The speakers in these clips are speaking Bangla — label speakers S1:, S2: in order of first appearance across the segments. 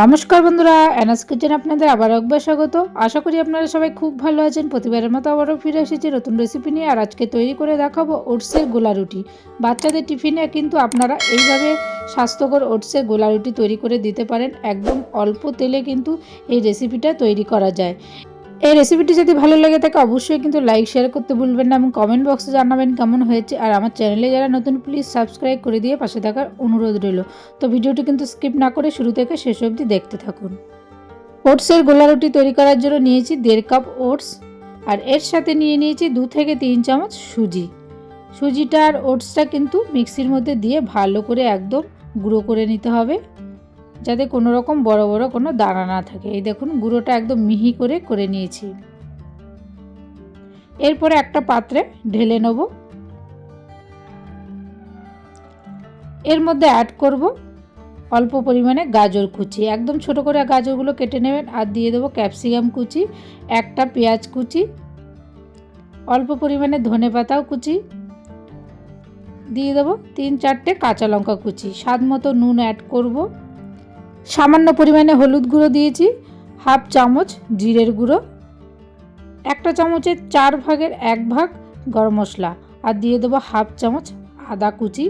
S1: নমস্কার বন্ধুরা অ্যানাস কিচেন আপনাদের আবার একবার স্বাগত। আশা করি আপনারা সবাই খুব ভালো আছেন। প্রতিবারের মতো আবারও ফিরে এসেছি নতুন রেসিপি নিয়ে, আর আজকে তৈরি করে দেখাবো ওটসের গোলা রুটি। বাচ্চাদের টিফিনে কিন্তু আপনারা এইভাবে স্বাস্থ্যকর ওটসের গোলা রুটি তৈরি করে দিতে পারেন। একদম অল্প তেলে কিন্তু এই রেসিপিটা তৈরি করা যায়। এই রেসিপিটি যদি ভালো লাগে থাকে, অবশ্যই কিন্তু লাইক শেয়ার করতে ভুলবেন না এবং কমেন্ট বক্সে জানাবেন কেমন হয়েছে। আর আমার চ্যানেলে যারা নতুন প্লিজ সাবস্ক্রাইব করে দিয়ে পাশে থাকার অনুরোধ রইল। তো ভিডিওটি কিন্তু স্কিপ না করে শুরু থেকে শেষ অবধি দেখতে থাকুন। ওটসের গোলা রুটি তৈরি করার জন্য নিয়েছি দেড় কাপ ওটস। আর এর সাথে নিয়ে নিয়েছি দু থেকে তিন চামচ সুজি। সুজিটা আর ওটসটা কিন্তু মিক্সির মধ্যে দিয়ে ভালো করে একদম গুঁড়ো করে নিতে হবে। যাতে কোনো রকম বড় বড় কোনো দানা না থাকে। এই দেখুন, গুঁড়োটা একদম মিহি করে করে নিয়েছি। এরপরে একটা পাত্রে ঢেলে নেব। এর মধ্যে অ্যাড করব অল্প পরিমাণে গাজর কুচি। একদম ছোট করে গাজরগুলো কেটে নেবেন, আর দিয়ে দেবো ক্যাপসিকাম কুচি, একটা পেঁয়াজ কুচি, অল্প পরিমাণে ধনে পাতাও কুচি, দিয়ে দেবো তিন চারটে কাঁচা লঙ্কা কুচি। স্বাদ মতো নুন অ্যাড করব। সামান্য পরিমাণে হলুদ গুঁড়ো দিয়েছি, হাফ চামচ জিরের গুঁড়ো, একটা চামচের চার ভাগের এক ভাগ গরম মশলা আর দিয়ে দেবো হাফ চামচ আদা কুচি।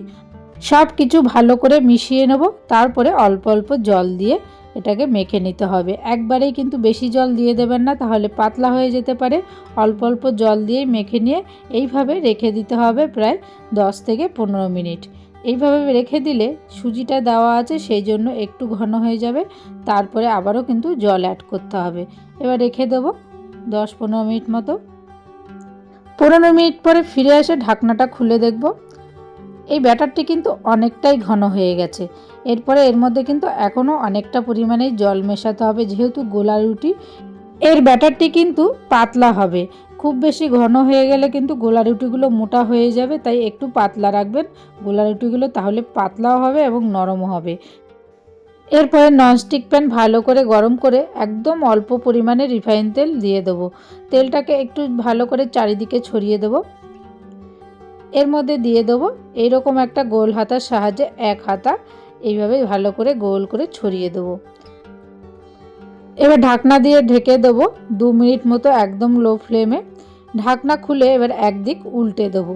S1: সব কিছু ভালো করে মিশিয়ে নেব, তারপরে অল্প অল্প জল দিয়ে এটাকে মেখে নিতে হবে। একবারেই কিন্তু বেশি জল দিয়ে দেবেন না, তাহলে পাতলা হয়ে যেতে পারে। অল্প অল্প জল দিয়ে মেখে নিয়ে এইভাবে রেখে দিতে হবে প্রায় দশ থেকে পনেরো মিনিট। এইভাবে রেখে দিলে সুজিটা দেওয়া আছে, সেই জন্য একটু ঘন হয়ে যাবে। তারপরে আবারও কিন্তু জল অ্যাড করতে হবে। এবার রেখে দেবো দশ পনেরো মিনিট মতো। পনেরো মিনিট পরে ফিরে এসে ঢাকনাটা খুলে দেখব। এই ব্যাটারটি কিন্তু অনেকটাই ঘন হয়ে গেছে। এরপরে এর মধ্যে কিন্তু এখনও অনেকটা পরিমাণে জল মেশাতে হবে, যেহেতু গোলা রুটি। এর ব্যাটারটি কিন্তু পাতলা হবে। খুব বেশি ঘন হয়ে গেলে কিন্তু গোলা রুটিগুলো মোটা হয়ে যাবে, তাই একটু পাতলা রাখবেন। গোলা রুটিগুলো তাহলে পাতলাও হবে এবং নরমও হবে। এরপরে ননস্টিক প্যান ভালো করে গরম করে একদম অল্প পরিমাণে রিফাইন তেল দিয়ে দেবো। তেলটাকে একটু ভালো করে চারিদিকে ছড়িয়ে দেবো। এর মধ্যে দিয়ে দেবো এইরকম একটা গোল হাতার সাহায্যে এক হাতা, এইভাবে ভালো করে গোল করে ছড়িয়ে দেবো। এবার ঢাকনা দিয়ে ঢেকে দেবো দু মিনিট মতো একদম লো ফ্লেমে। ঢাকনা খুলে এবার একদিক উল্টে দেবো।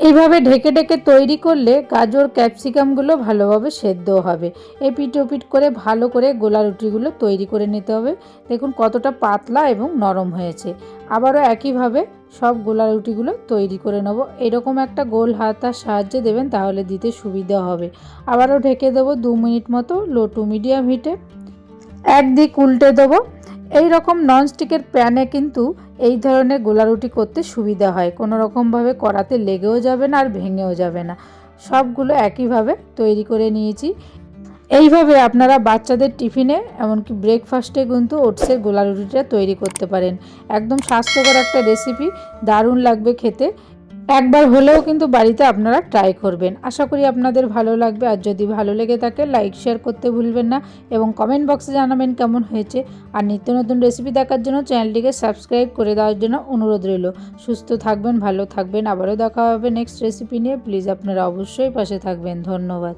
S1: এইভাবে ঢেকে ঢেকে তৈরি করলে গাজর ক্যাপসিকামগুলো ভালোভাবে সেদ্ধ হবে। এপিট ওপিট করে ভালো করে গোলা রুটিগুলো তৈরি করে নিতে হবে। দেখুন কতটা পাতলা এবং নরম হয়েছে। আবারও একইভাবে সব গোলা রুটিগুলো তৈরি করে নেব। এরকম একটা গোল হাতার সাহায্যে দেবেন তাহলে দিতে সুবিধা হবে। আবারও ঢেকে দেবো দু মিনিট মতো লো টু মিডিয়াম হিটে। একদিক উল্টে দেবো। এই রকম ননস্টিকের প্যানে কিন্তু এই ধরনের গোলা রুটি করতে সুবিধা হয়। কোনো রকমভাবে কড়াতে লেগেও যাবে না আর ভেঙেও যাবে না। সবগুলো একইভাবে তৈরি করে নিয়েছি। এইভাবে আপনারা বাচ্চাদের টিফিনে, এমনকি ব্রেকফাস্টে কিন্তু ওটসের গোলা রুটিটা তৈরি করতে পারেন। একদম স্বাস্থ্যকর একটা রেসিপি দারুণ লাগবে খেতে। একবার হলেও কিন্তু বাড়িতে আপনারা ট্রাই করবেন। আশা করি আপনাদের ভালো লাগবে। আর যদি ভালো লেগে থাকে লাইক শেয়ার করতে ভুলবেন না এবং কমেন্ট বক্সে জানাবেন কেমন হয়েছে। আর নিত্য নতুন রেসিপি দেখার জন্য চ্যানেলটিকে সাবস্ক্রাইব করে দেওয়ার জন্য অনুরোধ রইল। সুস্থ থাকবেন, ভালো থাকবেন। আবারও দেখা হবে নেক্সট রেসিপি নিয়ে। প্লিজ আপনারা অবশ্যই পাশে থাকবেন। ধন্যবাদ।